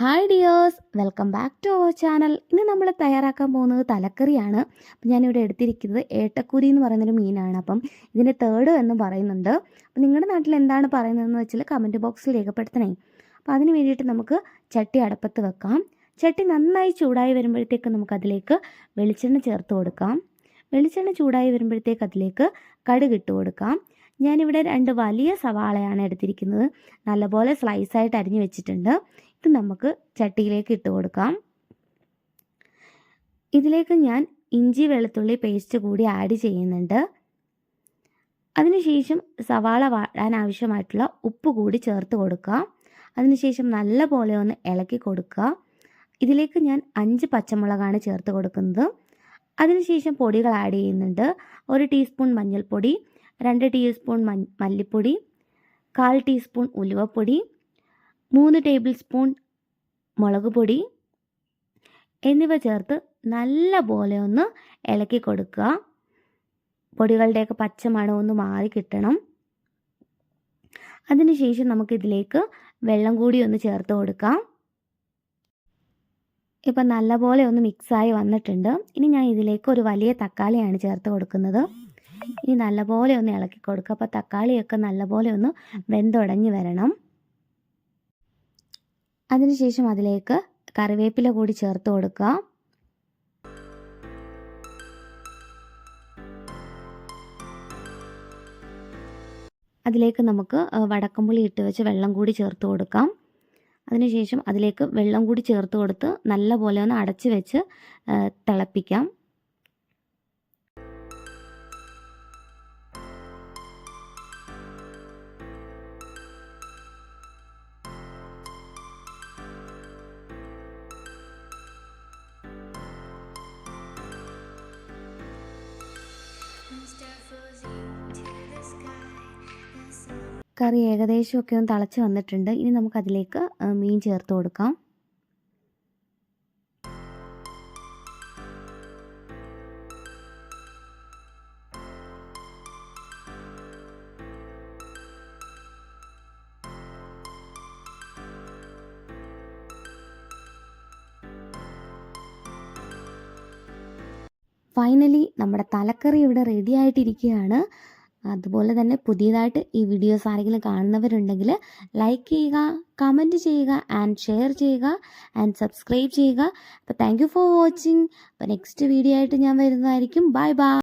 Hi dears welcome back to our channel. ഇന്ന് നമ്മൾ തയ്യാറാക്കാൻ പോകുന്നത് തലക്കറിയാണ്. അപ്പം ഞാനിവിടെ എടുത്തിരിക്കുന്നത് ഏട്ടക്കുരി എന്ന് പറയുന്നൊരു മീനാണ്. അപ്പം ഇതിന്റെ തേർഡ് എന്ന് പറയുന്നുണ്ട്. അപ്പം നിങ്ങളുടെ നാട്ടിൽ എന്താണ് പറയുന്നതെന്ന് വെച്ചാൽ കമന്റ് ബോക്സിൽ രേഖപ്പെടുത്തണേ. അപ്പോൾ അതിന് വേണ്ടിയിട്ട് നമുക്ക് ചട്ടി അടപ്പത്ത് വെക്കാം. ചട്ടി നന്നായി ചൂടായി വരുമ്പോഴത്തേക്ക് നമുക്കതിലേക്ക് വെളിച്ചെണ്ണ ചേർത്ത് കൊടുക്കാം. വെളിച്ചെണ്ണ ചൂടായി വരുമ്പോഴത്തേക്ക് അതിലേക്ക് കടുക് ഇട്ട് കൊടുക്കാം. ഞാനിവിടെ രണ്ട് വലിയ സവാളയാണ് എടുത്തിരിക്കുന്നത്. നല്ലപോലെ സ്ലൈസായിട്ട് അരിഞ്ഞു വെച്ചിട്ടുണ്ട്. ഇത് നമുക്ക് ചട്ടിയിലേക്ക് ഇട്ട് കൊടുക്കാം. ഇതിലേക്ക് ഞാൻ ഇഞ്ചി വെളുത്തുള്ളി പേസ്റ്റ് കൂടി ആഡ് ചെയ്യുന്നുണ്ട്. അതിനുശേഷം സവാള വാടാൻ ആവശ്യമായിട്ടുള്ള ഉപ്പ് കൂടി ചേർത്ത് കൊടുക്കുക. അതിനുശേഷം നല്ല പോലെ ഒന്ന് ഇളക്കി കൊടുക്കുക. ഇതിലേക്ക് ഞാൻ അഞ്ച് പച്ചമുളകാണ് ചേർത്ത് കൊടുക്കുന്നത്. അതിനുശേഷം പൊടികൾ ആഡ് ചെയ്യുന്നുണ്ട്. ഒരു ടീസ്പൂൺ മഞ്ഞൾപ്പൊടി രണ്ട് ടീസ്പൂൺ മല്ലിപ്പൊടി കാൽ ടീസ്പൂൺ ഉലുവപ്പൊടി മൂന്ന് ടേബിൾ സ്പൂൺ മുളക് പൊടി എന്നിവ ചേർത്ത് നല്ല പോലെ ഒന്ന് ഇളക്കി കൊടുക്കുക. പൊടികളുടെയൊക്കെ പച്ചമണം ഒന്ന് മാറി കിട്ടണം. അതിനുശേഷം നമുക്കിതിലേക്ക് വെള്ളം കൂടി ഒന്ന് ചേർത്ത് കൊടുക്കാം. ഇപ്പം നല്ലപോലെ ഒന്ന് മിക്സായി വന്നിട്ടുണ്ട്. ഇനി ഞാൻ ഇതിലേക്ക് ഒരു വലിയ തക്കാളിയാണ് ചേർത്ത് കൊടുക്കുന്നത്. ഇനി നല്ലപോലെ ഒന്ന് ഇളക്കി കൊടുക്കുക. അപ്പോൾ തക്കാളിയൊക്കെ നല്ലപോലെ ഒന്ന് വെന്തുടഞ്ഞ് വരണം. അതിനുശേഷം അതിലേക്ക് കറിവേപ്പില കൂടി ചേർത്ത് കൊടുക്കുക. അതിലേക്ക് നമുക്ക് വടക്കമ്പുളി ഇട്ട് വെച്ച് വെള്ളം കൂടി ചേർത്ത് കൊടുക്കാം. അതിനുശേഷം അതിലേക്ക് വെള്ളം കൂടി ചേർത്ത് കൊടുത്ത് നല്ല പോലെ ഒന്ന് അടച്ച് വെച്ച് തിളപ്പിക്കാം. കറി ഏകദേശമൊക്കെ ഒന്ന് തിളച്ച് വന്നിട്ടുണ്ട്. ഇനി നമുക്കതിലേക്ക് മീൻ ചേർത്ത് കൊടുക്കാം. ഫൈനലി നമ്മുടെ തലക്കറി ഇവിടെ റെഡി ആയിട്ടിരിക്കുകയാണ്. അതുപോലെ തന്നെ പുതിയതായിട്ട് ഈ വീഡിയോസ് ആരെങ്കിലും കാണുന്നവരുണ്ടെങ്കിൽ ലൈക്ക് ചെയ്യുക കമന്റ് ചെയ്യുക ആൻഡ് ഷെയർ ചെയ്യുക ആൻഡ് സബ്സ്ക്രൈബ് ചെയ്യുക. അപ്പോൾ താങ്ക് ഫോർ വാച്ചിങ് അപ്പോൾ നെക്സ്റ്റ് വീഡിയോ ആയിട്ട് ഞാൻ വരുന്നതായിരിക്കും. Bye bye